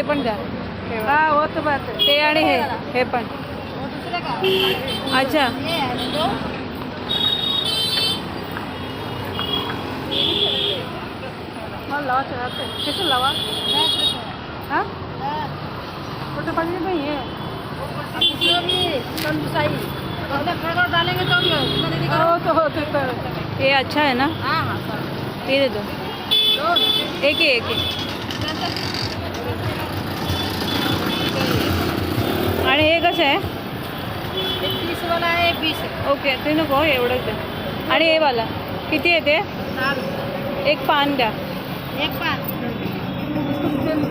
ते पण द्या हा हो तो बात है ते आणि हे हे पण. वो दूसरे का अच्छा. ये है दो मला लावा चढाते कसं लावा दस रुपये हां? दस कुठं पाहिजे नाही आहे जो भी तंदुरुस्ताई पहले पेट्रोल डालेंगे तो भी कितना दीदी हो करो तो हो ते तर. हे अच्छा आहे ना? हाँ हाँ सर ते दे दो दो एक ही एक ही आणि हे कसं आहे? एक तीस वाला है एक बीस है ओके ते नको एवढंच आहे. आणि हे वाला किती आहे ते? सात. एक पान द्या. एक पाँच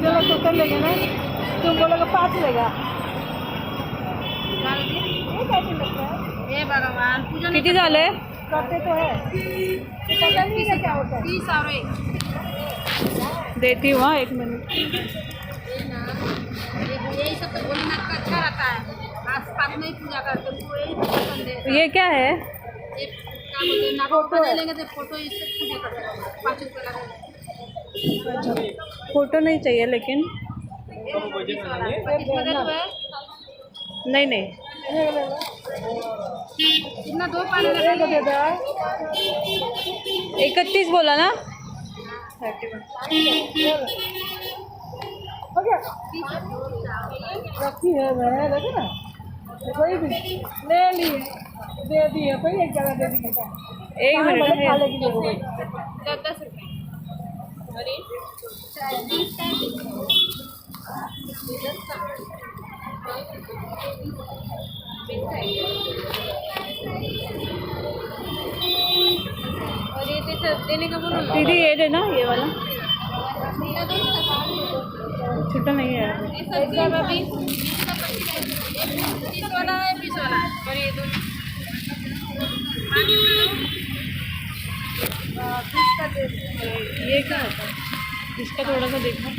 त्याला टोटल लेगा ना तुम बोलोगे पाच लेगा किती झाले करते तो है पता नहीं क्या होता तीस और एक देती हूँ हाँ एक मिनट ये ना ये- यही सब तो भोलेनाथ का अच्छा रहता है। आस पास में ही पूजा करते हैं। उनको यही तो पसंद है। तो ये क्या है? ये क्या बोलते हैं? नागो बना लेंगे तो फोटो इससे पूजा करते हैं। पाँच रुपये लगा। फोटो नहीं चाहिए लेकिन पच्चीस लगा हुआ है नहीं नहीं। कितना दो पानी लगा? इकतीस बोला ना? रखी है मैंने देखो ना? कोई भी ले लिए दे दिए कोई एक जगह दे दिए एक मिनट खा लेगी लोगों को दस रुपये और ये देने का बोलो। दीदी ये देना ये वाला। छोटा नहीं है। वाला है बीस वाला है और ये दोनों क्या है? इसका थोड़ा सा देखो।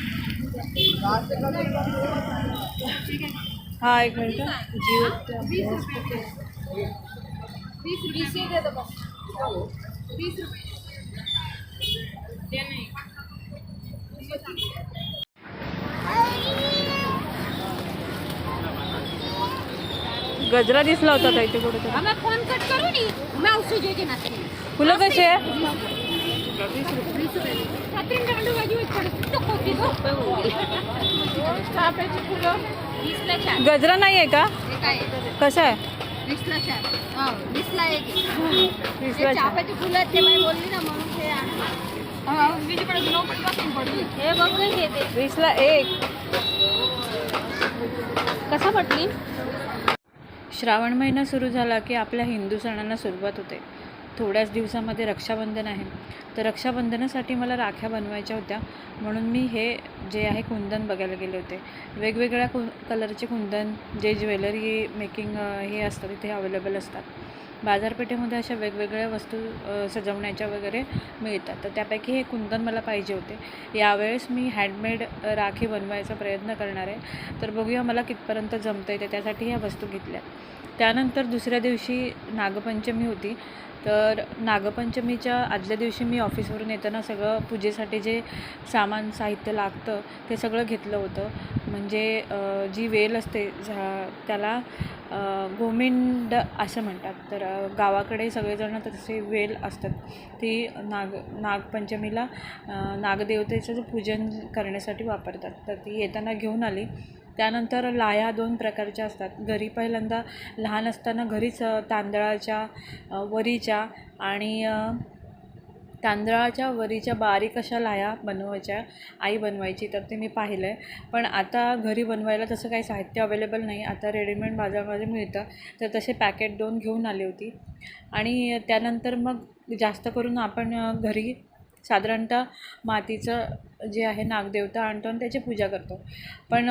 हाँ एक मिनट। दो बस बीस रुपये गजरा दिसला होता का इथे कुठे फोन कट करू नी मैं उसे जे जे नसते फुलं कशी आहे? गांडू चार गजरा नाही आहे का काय कसा आहे? वीसला चार वीसला एक आहे. वीसला ते चार. चाफ्याची फुलं ते बोलली ना म्हणून ते. हे वीसला एक. कसा पटली श्रावण महिना सुरू झाला की आपल्या हिंदू सणांना सुरुवात होते. थोड्याच दिवसामध्ये रक्षाबंधन आहे. तर रक्षाबंधनासाठी मला राख्या बनवायच्या होत्या. म्हणून मी हे जे आहे कुंदन बघायला गेले होते. वेगवेगळ्या कु कलरचे कुंदन जे ज्वेलरी मेकिंग हे असतं तिथे अवेलेबल असतात. बाजारपेठेमध्ये अशा वेगवेगळ्या वस्तू सजवण्याच्या वगैरे मिळतात. तर त्यापैकी हे कुंदन मला पाहिजे होते. यावेळेस मी हँडमेड राखी बनवायचा प्रयत्न करणार आहे. तर बघूया मला कितपर्यंत जमतं आहे त्यासाठी ह्या वस्तू घेतल्या. त्यानंतर दुसऱ्या दिवशी नागपंचमी होती. तर नागपंचमीच्या आदल्या दिवशी मी ऑफिसवरून येताना सगळं पूजेसाठी जे सामान साहित्य लागतं ते सगळं घेतलं होतं. म्हणजे जी वेल असते झा त्याला गोमिंड असं म्हणतात. तर गावाकडे सगळेजण तसे वेल असतात. ती नाग नागपंचमीला नागदेवतेचं जे पूजन करण्यासाठी वापरतात. तर ती येताना घेऊन आली. त्यानंतर लाया दोन प्रकारच्या असतात. घरी पहिल्यांदा लहान असताना घरीच तांदळाच्या वरीच्या आणि तांदळाच्या वरीच्या बारीक अशा लाया बनवायच्या आई बनवायची तर ते मी पाहिलं आहे पण आता घरी बनवायला तसं काही साहित्य अवेलेबल नाही. आता रेडीमेड बाजारामध्ये मिळतं. तर तसे पॅकेट दोन घेऊन आली होती. आणि त्यानंतर मग जास्त करून आपण घरी साधारणतः मातीचं जे आहे नागदेवता आणतो आणि त्याची पूजा करतो. पण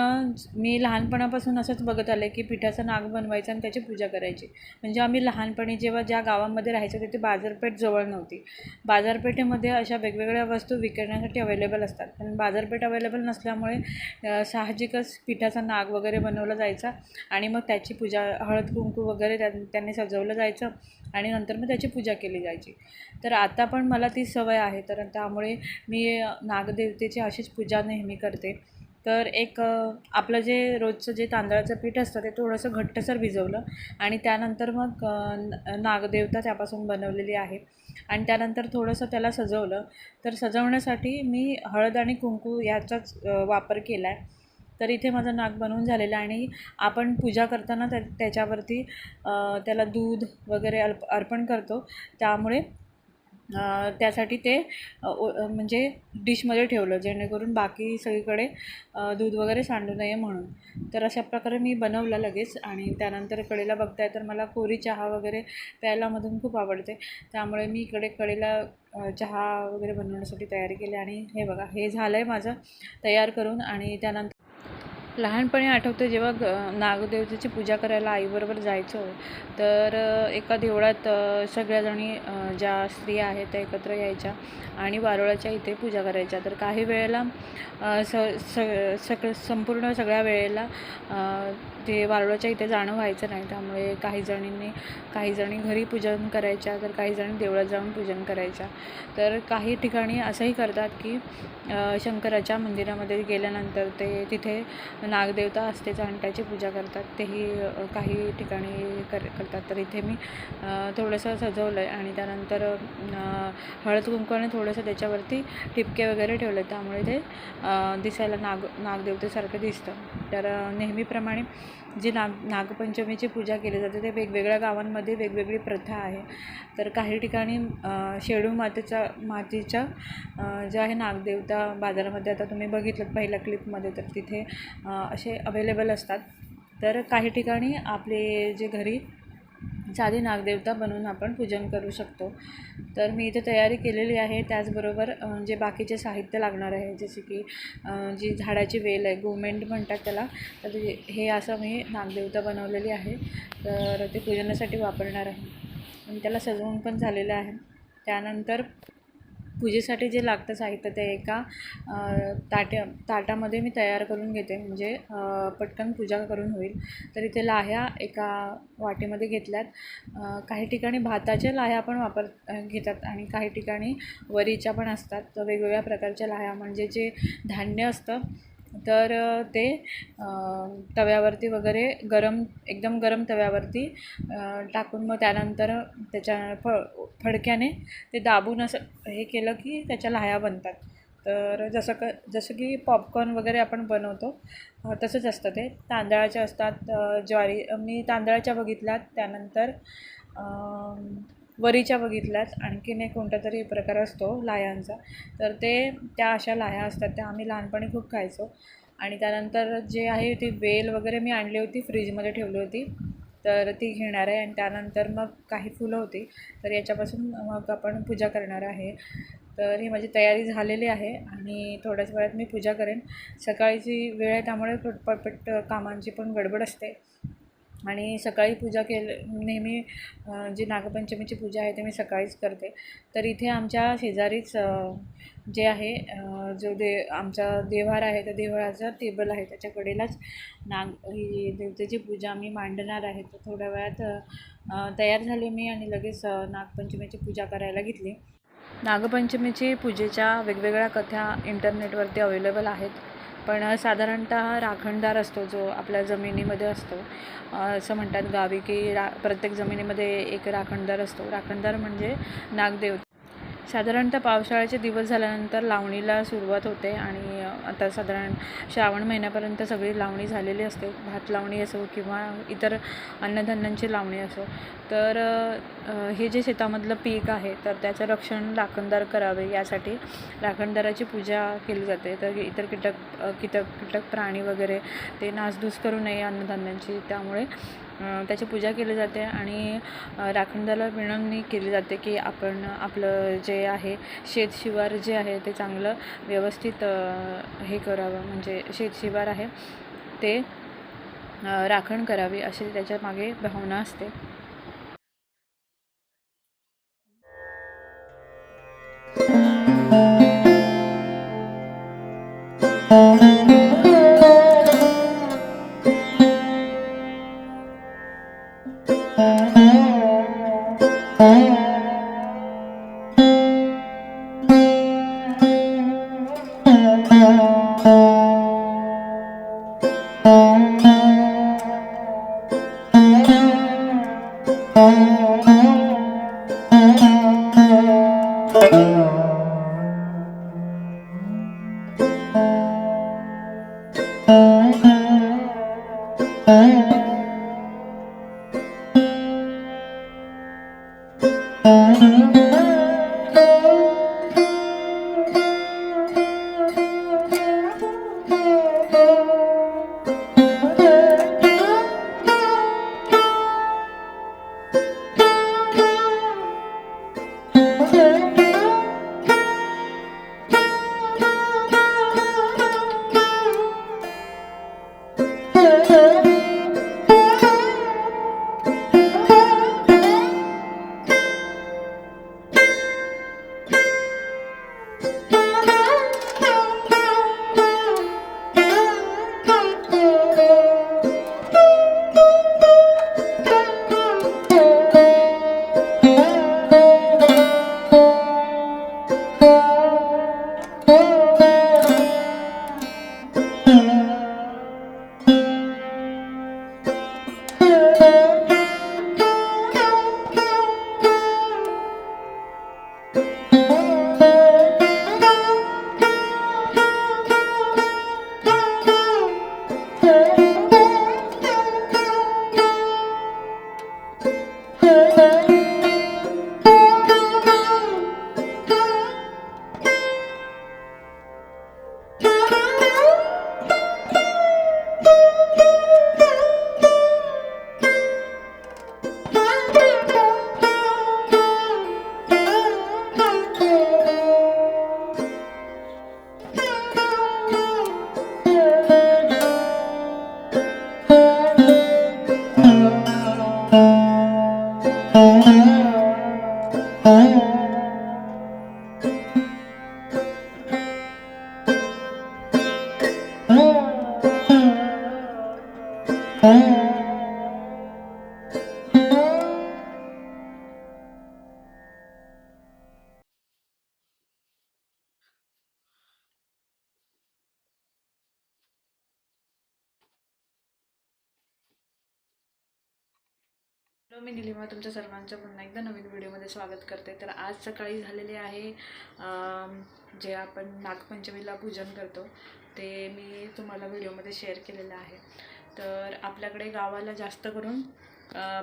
मी लहानपणापासून असंच बघत आले की पिठाचा नाग बनवायचा आणि त्याची पूजा करायची. म्हणजे आम्ही लहानपणी जेव्हा ज्या गावामध्ये राहायचो तिथे बाजारपेठ जवळ नव्हती. बाजारपेठेमध्ये अशा वेगवेगळ्या वस्तू विकण्यासाठी अवेलेबल असतात. पण बाजारपेठ अवेलेबल नसल्यामुळे साहजिकच पिठाचा नाग वगैरे बनवला जायचा आणि मग त्याची पूजा हळद कुंकू वगैरे त्या त्यांनी सजवलं जायचं आणि नंतर मग त्याची पूजा केली जायची. तर आता पण मला ती सवय आहे. तर त्यामुळे मी नागदेव नागदेवतेची अशीच पूजा नेहमी करते. तर एक आपलं जे रोजचं जे तांदळाचं पीठ असतं ते थोडंसं घट्टसर भिजवलं आणि त्यानंतर मग नागदेवता त्यापासून बनवलेली आहे. आणि त्यानंतर थोडंसं त्याला सजवलं. तर सजवण्यासाठी मी हळद आणि कुंकू याचाच वापर केला आहे तर इथे माझं नाग बनवून झालेलं आणि आपण पूजा करताना त्या त्याच्यावरती त्याला दूध वगैरे अर्प अर्पण करतो. त्यामुळे त्यासाठी ते ओ- म्हणजे डिशमध्ये ठेवलं जेणेकरून बाकी सगळीकडे दूध वगैरे सांडू नये म्हणून. तर अशा प्रकारे मी बनवलं लगेच आणि त्यानंतर कडेला बघताय तर मला कोरी चहा वगैरे प्यायला मधून खूप आवडते. त्यामुळे मी इकडे कडेला चहा वगैरे बनवण्यासाठी तयारी केली आणि हे बघा हे झालं आहे माझं तयार करून आणि त्यानंतर लहानपणी आठवते जेव्हा ग नागदेवतेची पूजा करायला आईबरोबर जायचो तर एका देवळात सगळ्याजणी ज्या स्त्रिया आहेत त्या एकत्र यायच्या आणि वारुळाच्या इथे पूजा करायच्या. तर काही वेळेला स स सगळं संपूर्ण सगळ्या वेळेला ते वारुळाच्या इथे जाणं व्हायचं नाही. त्यामुळे काही जणींनी काही जणी घरी पूजन करायच्या तर काही जणी देवळात जाऊन पूजन करायच्या. तर काही ठिकाणी असंही करतात की शंकराच्या मंदिरामध्ये गेल्यानंतर ते तिथे नागदेवता असतेच आणि त्याची पूजा करतात. तेही काही ठिकाणी कर करतात. तर इथे मी थोडंसं सजवलं आहे आणि त्यानंतर हळद कुंकवाने थोडंसं त्याच्यावरती ठिपके वगैरे ठेवले त्यामुळे ते दिसायला नाग नागदेवतेसारखं दिसतं. तर नेहमीप्रमाणे जी नाग नागपंचमीची पूजा केली जाते ते वेगवेगळ्या गावांमध्ये वेगवेगळी प्रथा आहे. तर काही ठिकाणी शेडू मातेच्या मातीच्या ज्या आहे नागदेवता बाजारामध्ये आता तुम्ही बघितलं पहिल्या क्लिपमध्ये तर तिथे असे अवेलेबल असतात. तर काही ठिकाणी आपले जे घरी साधी नागदेवता बनवून आपण पूजन करू शकतो. तर मी इथे तयारी केलेली आहे. त्याचबरोबर जे बाकीचे साहित्य लागणार आहे जसे की जी झाडाची वेल आहे गोमेंट म्हणतात त्याला तर हे असं मी नागदेवता बनवलेली आहे. तर ते पूजनासाठी वापरणार आहे. आणि त्याला सजवून पण झालेलं आहे. त्यानंतर पूजेसाठी जे लागतं साहित्य ते एका ताट्या ताटामध्ये मी तयार करून घेते. म्हणजे पटकन पूजा करून होईल. तर इथे लाह्या एका वाटीमध्ये घेतल्यात. काही ठिकाणी भाताच्या लाह्या पण वापर घेतात आणि काही ठिकाणी वरीच्या पण असतात. तर वेगवेगळ्या प्रकारच्या लाह्या. म्हणजे जे धान्य असतं तर ते तव्यावरती वगैरे गरम एकदम गरम तव्यावरती टाकून मग त्यानंतर त्याच्या फ फडक्याने ते दाबून असं हे केलं की त्याच्या लाह्या बनतात. तर जसं क जसं की पॉपकॉर्न वगैरे आपण बनवतो तसंच असतं ते. तांदळाच्या असतात ज्वारी मी तांदळाच्या बघितल्यात. त्यानंतर वरीच्या बघितल्यात. आणखीन एक कोणता तरी प्रकार असतो लायांचा. तर ते त्या अशा लाया असतात त्या आम्ही लहानपणी खूप खायचो. आणि त्यानंतर जे आहे ती वेल वगैरे मी आणली होती फ्रीजमध्ये ठेवली होती. तर ती घेणार आहे आणि त्यानंतर मग काही फुलं होती. तर याच्यापासून मग आपण पूजा करणार आहे. तर ही माझी तयारी झालेली आहे आणि थोड्याच वेळात मी पूजा करेन. सकाळची वेळ आहे त्यामुळे पटपट कामांची पण गडबड असते. आणि सकाळी पूजा केल नेहमी जी नागपंचमीची पूजा आहे ते मी सकाळीच करते. तर इथे आमच्या शेजारीच जे आहे जो दे आमचा देव्हार आहे त्या देव्हाराचा टेबल आहे. त्याच्या कडेलाच नाग ही देवतेची पूजा मी मांडणार आहे. तर थोड्या वेळात तयार झाले मी आणि लगेच नागपंचमीची पूजा करायला घेतली. नागपंचमीची पूजेच्या वेगवेगळ्या कथा इंटरनेटवरती अवेलेबल आहेत. पण साधारणतः राखणदार असतो जो आपल्या जमिनीमध्ये असतो. असं म्हणतात गावी की रा प्रत्येक जमिनीमध्ये एक राखणदार असतो. राखणदार म्हणजे नागदेव साधारणतः पावसाळ्याचे दिवस झाल्यानंतर लावणीला सुरुवात होते आणि आता साधारण श्रावण महिन्यापर्यंत सगळी लावणी झालेली असते. भात लावणी असो किंवा इतर अन्नधान्यांची लावणी असो. तर हे जे शेतामधलं पीक आहे तर त्याचं रक्षण राखणदार करावे यासाठी राखणदाराची पूजा केली जाते. तर इतर कीटक कीटक कीटक प्राणी वगैरे ते नासधूस करू नये अन्नधान्यांची. त्यामुळे त्याची पूजा केली जाते आणि राखणदाला राखणदाराला विनवणी केली जाते की आपण आपलं जे आहे शेतशिवार जे आहे ते चांगलं व्यवस्थित हे करावं. म्हणजे शेतशिवार आहे ते राखण करावी अशी त्याच्यामागे भावना असते. Música निलिमा तुमच्या सर्वांचं पुन्हा एकदा नवीन व्हिडिओमध्ये स्वागत करते. तर आज सकाळी झालेले आहे जे आपण नागपंचमीला पूजन करतो ते मी तुम्हाला व्हिडिओमध्ये शेअर केलेलं आहे. तर आपल्याकडे गावाला जास्त करून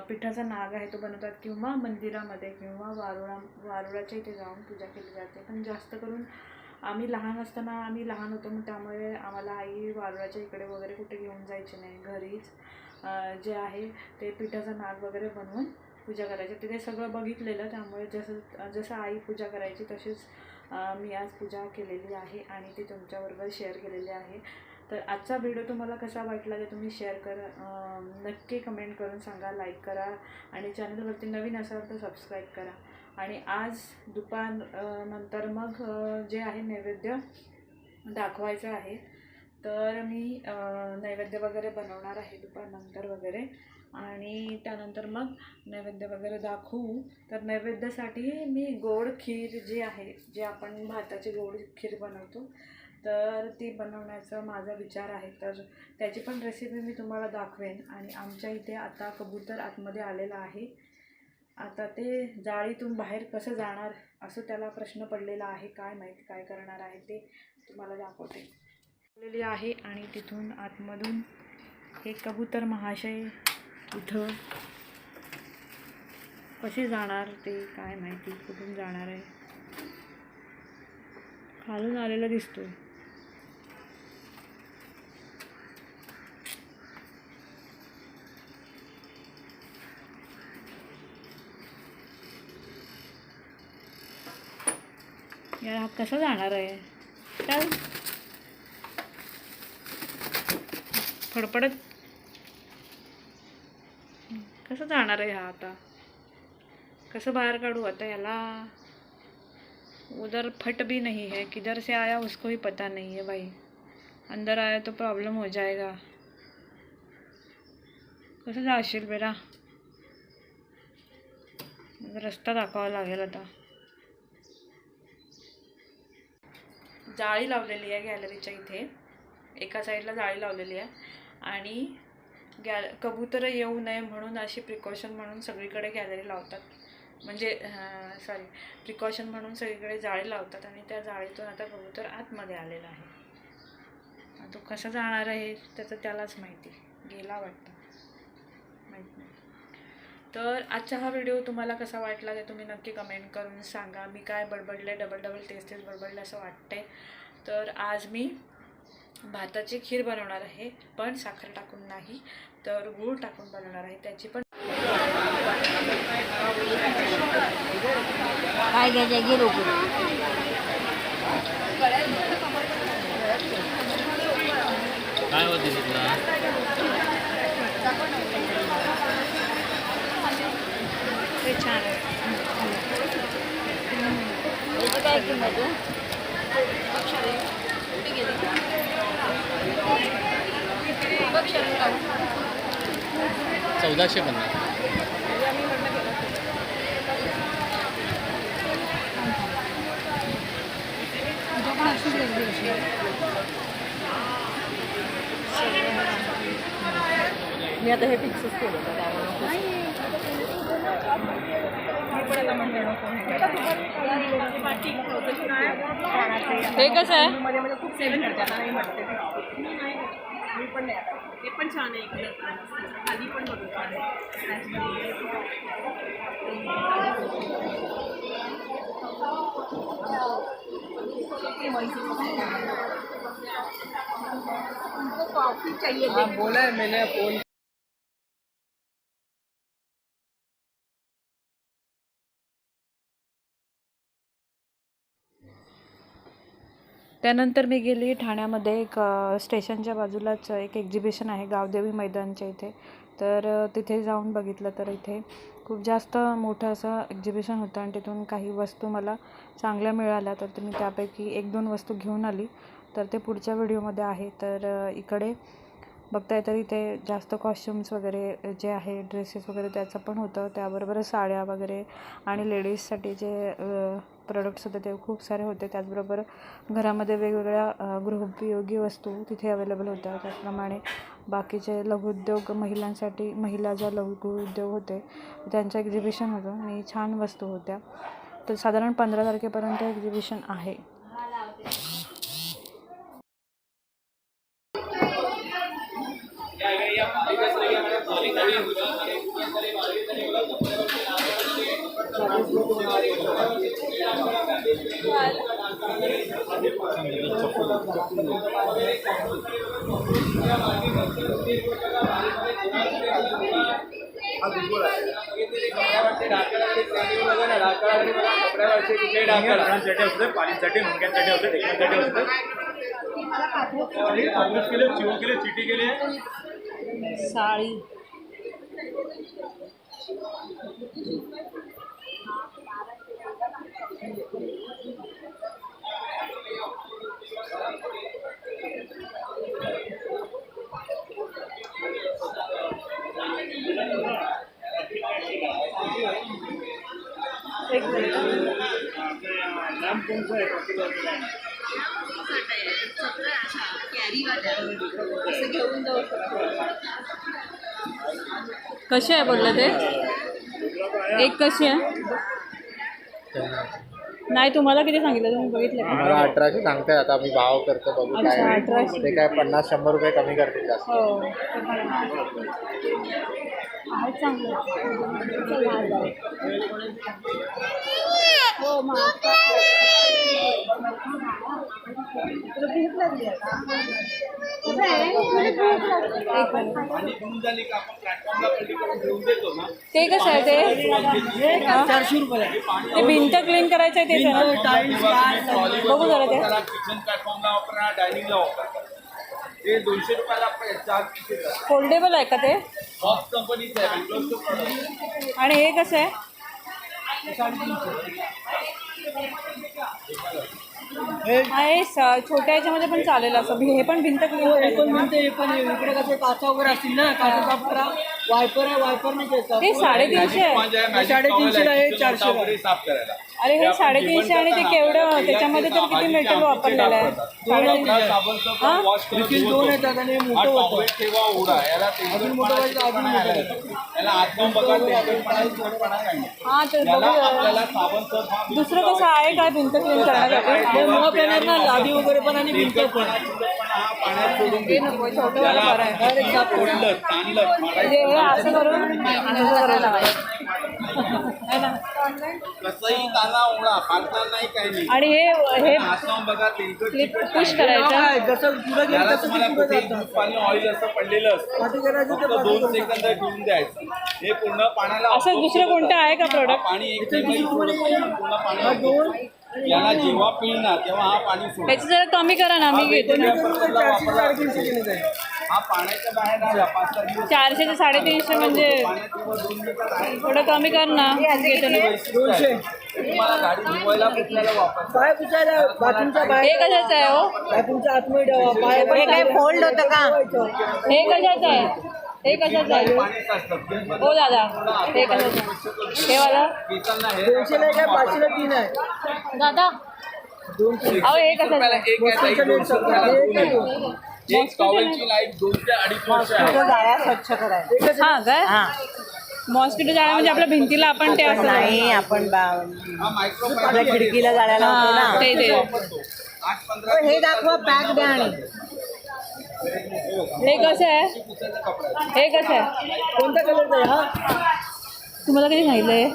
पिठाचा नाग आहे तो बनवतात किंवा मंदिरामध्ये किंवा वारुळा वारुळाच्या इथे जाऊन पूजा केली जाते. पण जास्त करून आम्ही लहान असताना आम्ही लहान होतो मग त्यामुळे आम्हाला आई वारुळाच्या इकडे वगैरे कुठे घेऊन जायची नाही. घरीच जे आहे ते पिठाचा नाग वगैरे बनवून पूजा करायची. तिथे सगळं बघितलेलं त्यामुळे जसं जसं आई पूजा करायची तशीच मी आज पूजा केलेली आहे आणि ती तुमच्याबरोबर शेअर केलेली आहे. तर आजचा व्हिडिओ तुम्हाला कसा वाटला ते तुम्ही शेअर कर नक्की कमेंट करून सांगा लाईक करा आणि चॅनलवरती नवीन असाल तर सबस्क्राईब करा. आणि आज दुपार नंतर मग जे आहे नैवेद्य दाखवायचं आहे तर मी नैवेद्य वगैरे बनवणार आहे दुपारनंतर वगैरे. आणि त्यानंतर मग नैवेद्य वगैरे दाखवू. तर नैवेद्यासाठी मी गोड खीर जी आहे जे आपण भाताची गोड खीर बनवतो तर ती बनवण्याचा माझा विचार आहे. तर त्याची पण रेसिपी मी तुम्हाला दाखवेन. आणि आमच्या इथे आता कबूतर आतमध्ये आलेला आहे. आता ते जाळीतून बाहेर कसं जाणार असं त्याला प्रश्न पडलेला आहे. काय माहीत काय करणार आहे ते तुम्हाला दाखवते. आलेली आहे आणि तिथून आतमधून हे कबूतर महाशय इथं कसे जाणार ते काय माहिती कुठून जाणार आहे? खालून आलेला दिसतोय. यार हा कसा जाणार आहे? चल. फडफडत कसं जाणार आहे हा आता? कसं बाहेर काढू आता याला? उधर फट भी नहीं है किधर से आया उसको भी पता नहीं है भाई अंदर आया तो प्रॉब्लम हो जाएगा. कसं जाशील बेरा रस्ता दाखवावा लागेल आता. जाळी लावलेली आहे गॅलरीच्या इथे. एका साईडला जाळी लावलेली आहे. आणि गॅल कबूतरं येऊ नये म्हणून अशी प्रिकॉशन म्हणून सगळीकडे गॅलरी लावतात. म्हणजे सॉरी प्रिकॉशन म्हणून सगळीकडे जाळे लावतात आणि त्या जाळीतून आता कबूतर आतमध्ये आलेला आहे. तो कसा जाणार आहे त्याचं त्यालाच माहिती. गेला वाटतं. माहीत नाही. तर आजचा हा व्हिडिओ तुम्हाला कसा वाटला ते तुम्ही नक्की कमेंट करून सांगा. मी काय बडबडले डबल डबल तेच तेच बडबडले असं वाटते तर आज मी भाताची खीर बनवणार आहे पण साखर टाकून नाही तर गूळ टाकून बनवणार आहे त्याची पण काय घ्यायचं? गेलो काय होते तिथला? ते छान आहे. काय किंमत चौदाशे पन्नास. मी आता हे फिक्सच केलं हे कसं आहे? कॉफ़ी चाहिए बोला है मैंने फ़ोन त्यानंतर मी गेली ठाण्यामध्ये एक स्टेशनच्या बाजूलाच एक एक्झिबिशन आहे गावदेवी मैदानच्या इथे. तर तिथे जाऊन बघितलं तर इथे खूप जास्त मोठं असं एक्झिबिशन होतं आणि तिथून काही वस्तू मला चांगल्या मिळाल्या. तर ते मी त्यापैकी एक दोन वस्तू घेऊन आली. तर ते पुढच्या व्हिडिओमध्ये आहे. तर इकडे बघताय तर इथे जास्त कॉस्ट्युम्स वगैरे जे आहे ड्रेसेस वगैरे त्याचं पण होतं. त्याबरोबर साड्या वगैरे आणि लेडीजसाठी जे प्रोडक्ट्स होते ते खूप सारे होते. त्याचबरोबर घरामध्ये वेगवेगळ्या गृहोपयोगी वस्तू तिथे अवेलेबल होत्या. त्याचप्रमाणे बाकीचे लघुउद्योग महिलांसाठी महिला ज्या लघुउद्योग होते त्यांचं एक्झिबिशन होतं. आणि छान वस्तू होत्या. तर साधारण पंधरा तारखेपर्यंत एक्झिबिशन आहे. साठी असते पाणीसाठी मुंग्यांसाठी असते ढेकणांसाठी असते कापूस केले चिव केले चिटी केले साडी कशी आहे बोललं ते? एक कशी आहे? नाही तुम्हाला किती सांगितलं? तुम्ही बघितलं का? मला अठराशे सांगताय आता मी भाव करतो बघू अच्छा, काय अठराशे. ते काय पन्नास शंभर रुपये कमी करतील जास्त. हो. ते. आहे चांगलं. हो मग एक मिनिट. आणि घेऊन झाली का आपण प्लॅटफॉर्मला कधी करून घेऊन देतो ना ते कसं आहे ते? चारशे रुपये. ते भिंत क्लीन करायचं आहे ना बघू जरा ते. किचन प्लॅटफॉर्मला वापरा डायनिंगला वापरा ते दोनशे रुपयाला फोल्डेबल आहे का ते? बॉक्स कंपनीचं आहे विंडोजचं product. आणि हे कसं आहे? छोट्या ह्याच्यामध्ये पण चालेल असं. हे पण भिंत पण म्हणते हे पण इकडे कसं काचा वगैरे असतील ना काचा साफ करा. वायपर आहे वायपर नाही ते साडेतीनशे आहे. साडेतीनशे आहे, चारशे साफ करायला. अरे हे साडेतीनशे आणि ते केवढं त्याच्यामध्ये तर किती मेटल वापरलेलं आहे? हा? दोन येतात आणि मोठं होतं. टॉवेल ठेवा उडा? याला अजून मोठं व्हायचं, अजून तेलकटपणा मोठं यायला येतो. याला आतून बघा तेलकटपणा चिकटपणा काही नाही. हा ते याला बघू जरा. आपल्याला साबण सर्फ हा दुसरं कसं आहे काय भिंत क्लीन करण्यासाठी ना लादी वगैरे पण आणि भिंत पण. बरं आहे म्हणजे असं करून असं लावायचं. है ना? कसंही ताना ओढा फाडता नाही काही नाही. आणि हे हे आसाम बघा तेलकट क्लिप चिकट पुश करायचं. काय, जसं पुढे गेलं त्याला तसं तुम्हाला पुढे दूध पाणी ऑइल असं पडलेलं असतं. पाठी करायचं ते फक्त पाठी दोन करायचं. सेकंद ठेवून द्यायचं. हे पूर्ण पाण्याला असं दुसरं कोणतं आहे का? हा पाणी एक पूर्ण पाणी हा दोन? याला जेव्हा पिळणार तेव्हा हा पाणी ह्याचं जरा कमी करा ना मी घेते ना. चारशे ते साडेतीनशे म्हणजे थोडं कमी कर ना दोनशे. पाय पुसायला बाथरूमच्या हे बाहेर कशाचं आहे हो? बाथरूमच्या आतमध्ये ठेवा. पाय हे काय fold होतं का? हे कशाचं आहे? हे कशाचं आहे? हो दादा. हे कशाचं आहे? हे वाला? हे काय पाचशेला तीन आहे. दादा. दोनशे. अहो हे कशाचं आहे? दोनशे हा काय मॉस्किटो जाळ्या म्हणजे आपल्या भिंतीला आपण ते असं नाही आपण बा- हा आपल्या खिडकीला जाळ्या लावतो हा, ना. ते हे दाखवा पॅक द्या आणि. हे कसं आहे? हे कसं आहे? कोणत्या कलरचा आहे हा? तुम्हाला सांगितलंय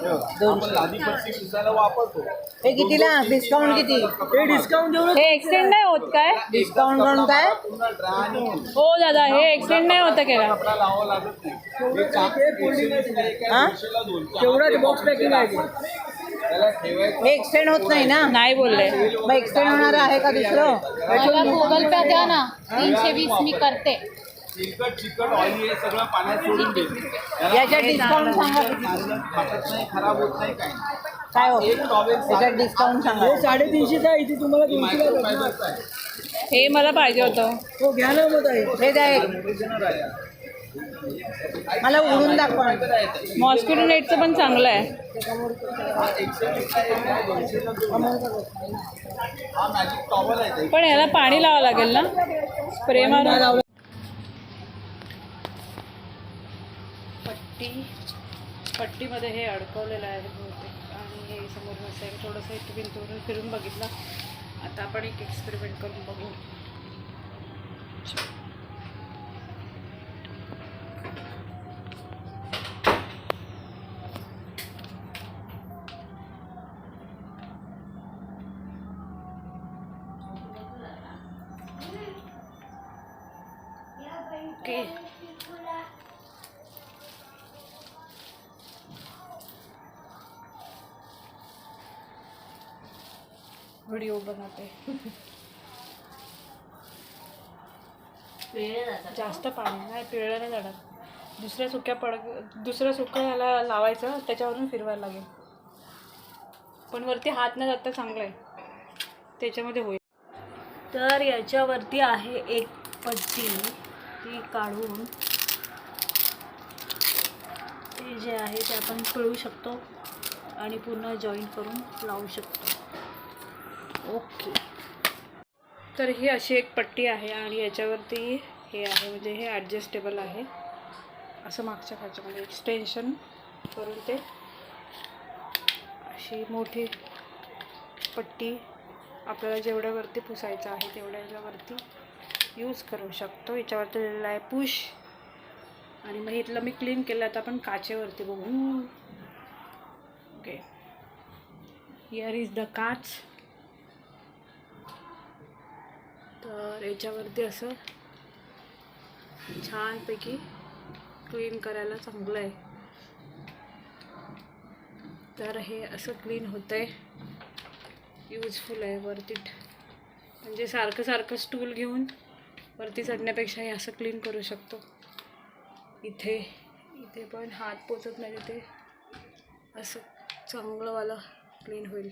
फरशी पुसायला वापरतो हे कितीला? डिस्काउंट किती? हे डिस्काउंट देऊ हे एक्सटेंड नाही होत काय? डिस्काउंट करून काय? हो दादा हे एक्सटेंड नाही होतं केला. कपडा लावावा लागत नाही हे? चाक एकशे एक आहे, हा? दोनशेला दोन. तेवढा बॉक्स पॅकिंग आहे हे एक्सटेंड होत नाही ना? नाही बोलले. मग एक्सटेंड होणार आहे का दुसरं? गुगल पे द्या ना. तीनशे वीस मी करते. चिकट चिकट ऑइली हे सगळं पाण्यात सोडून दे. त्याला याच्यात डिस्काउंट सांगा किती? चांगलं फाटत नाही खराब होत नाही काही नाही. काय हो? एक टॉवेल याच्यात डिस्काउंट सांगा. हे साडेतीनशेचा आहे इथे तुम्हाला दोनशेला आहे. हे मला पाहिजे होतं. हो घ्या ना मग आहे हे द्या एक. ओरिजिनल आहे. मला उडून दाखवा. मॉस्किटो नेटचं पण चांगलं आहे. हा एकशे वीसला एक आहे, दोनशेला दोन. आहे. हा मॅजिक टॉवेल आहे ते. पण याला पाणी लावावं लागेल ना? स्प्रे मारून. पट्टी पट्टीमध्ये हे अडकवलेलं आहे बहुतेक. आणि हे समोर नसेल. थोडंसं एक भिंतवरून फिरून बघितलं. आता आपण एक एक्सपेरिमेंट करून बघू. व्हिडिओ बनवते. जास्त पाणी नाही पिळलं नाही जाणार. दुसऱ्या सुक्या पड दुसऱ्या सुक्या ह्याला लावायचं त्याच्यावरून फिरवायला लागेल. पण वरती हात न जाता चांगलं आहे. त्याच्यामध्ये होईल. तर याच्यावरती आहे एक पट्टी ती काढून ते जे आहे ते आपण पिळू शकतो आणि पुन्हा जॉईन करून लावू शकतो. ओके. तर ही अशी एक पट्टी आहे आणि याच्यावरती हे आहे म्हणजे हे ॲडजस्टेबल आहे. असं मागच्या खालच्या म्हणजे एक्सटेन्शन करून ते अशी मोठी पट्टी आपल्याला जेवढ्यावरती पुसायचं आहे तेवढ्यावरती यूज करू शकतो. याच्यावरती लिहिलेलं आहे पुश आणि मग इथलं मी क्लीन केलं आता आपण काचेवरती बघू. ओके हिअर इज द काच. तर याच्यावरती असं छानपैकी क्लीन करायला चांगलं आहे. तर हे असं क्लीन होतं आहे यूजफुल आहे वरती. म्हणजे सारखं सारखं स्टूल घेऊन वरती चढण्यापेक्षा हे असं क्लीन करू शकतो. इथे इथे पण हात पोचत नाही तिथे असं चांगलंवालं क्लीन होईल.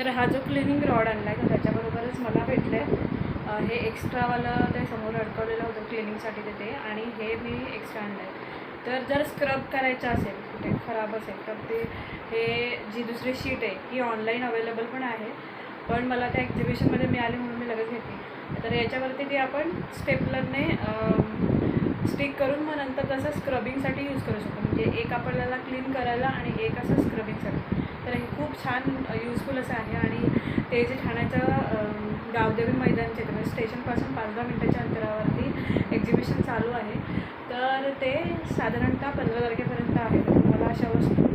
तर हा जो क्लिनिंग रॉड आणला आहे तर त्याच्याबरोबरच मला भेटलं आहे हे एक्स्ट्रावालं ते समोर अडकवलेलं होतं क्लिनिंगसाठी तिथे आणि हे मी एक्स्ट्रा आणलं आहे तर जर स्क्रब करायचं असेल कुठे खराब असेल तर ते हे जी दुसरी शीट आहे ती ऑनलाईन अवेलेबल पण आहे. पण मला त्या एक्झिबिशनमध्ये मिळाली म्हणून मी लगेच घेतली. तर याच्यावरती ती आपण स्टेपलरने स्टिक करून मग नंतर तसं स्क्रबिंगसाठी यूज करू शकतो. म्हणजे एक आपल्याला क्लीन करायला आणि एक असं स्क्रबिंगसाठी. तर हे खूप छान युजफुल असं आहे. आणि ते जे ठाण्याचं गावदेवी मैदानचे म्हणजे स्टेशनपासून पाच दहा मिनटाच्या अंतरावरती एक्झिबिशन चालू आहे. तर ते साधारणतः पंधरा तारखेपर्यंत आहे. तर मला अशा वस्तू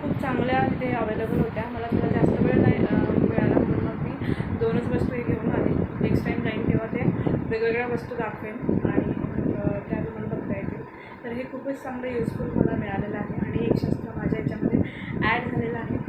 खूप चांगल्या तिथे अवेलेबल होत्या. मला थोडा जास्त वेळ नाही मिळाला म्हणून मग मी दोनच वस्तू हे घेऊन आले. नेक्स्ट टाईम जाईन तेव्हा ते वेगवेगळ्या वस्तू दाखवेन आणि त्या तुम्हाला बघता येतील. तर हे खूपच चांगलं युजफुल मला मिळालेलं आहे. आणि एक शस्त्र माझ्या याच्यामध्ये ॲड झालेलं आहे.